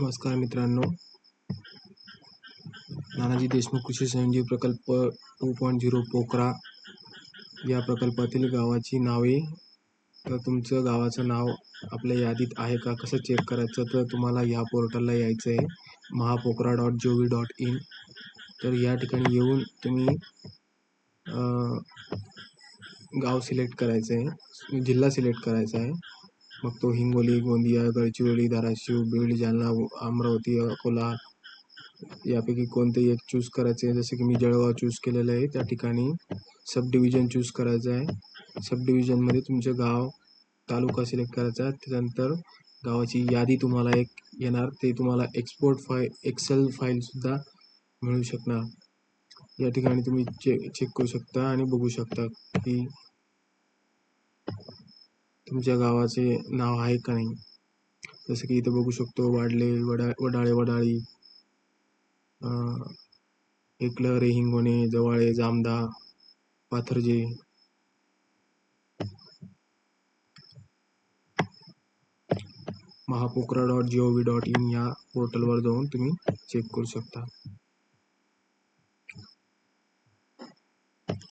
नमस्कार मित्रांनो. नानाजी देशमुख कृषी संजीव प्रकल्प टू पॉईंट झिरो पोखरा या प्रकल्पातील गावाची नावे. तर तुमचं गावाचं नाव आपल्या यादीत आहे का? कसं चेक करायचं? तर तुम्हाला ह्या पोर्टलला यायचं आहे Mahapokhra dot G V dot in तर या ठिकाणी येऊन तुम्ही गाव सिलेक्ट करायचं आहे जिल्हा सिलेक्ट करायचा आहे मग तो हिंगोली गोंदिया गडचिरोली धाराशिव बीड जालना अमरावती अकोला यापैकी कोणतेही एक चूज करायचे? आहे जसं की मी जळगाव चूज केलेलं आहे त्या ठिकाणी सब डिव्हिजन चूज करायचं आहे. सब डिव्हिजनमध्ये तुमचं गाव तालुका सिलेक्ट करायचा आहे. त्यानंतर गावाची यादी तुम्हाला एक येणार. ते तुम्हाला एक्सपोर्ट फाय एक्सेल फाईलसुद्धा मिळू शकणार. या ठिकाणी तुम्ही चे चेक करू शकता आणि बघू शकता की तुमच्या गावाचे नाव आहे का नाही? जसं की इथं बघू शकतो Wadle vada Wadale Wadali एकलं Ekalhare Hingone Jawale Jamda Patharje. Mahapokhra dot G O V dot in या पोर्टलवर जाऊन तुम्ही चेक करू शकता.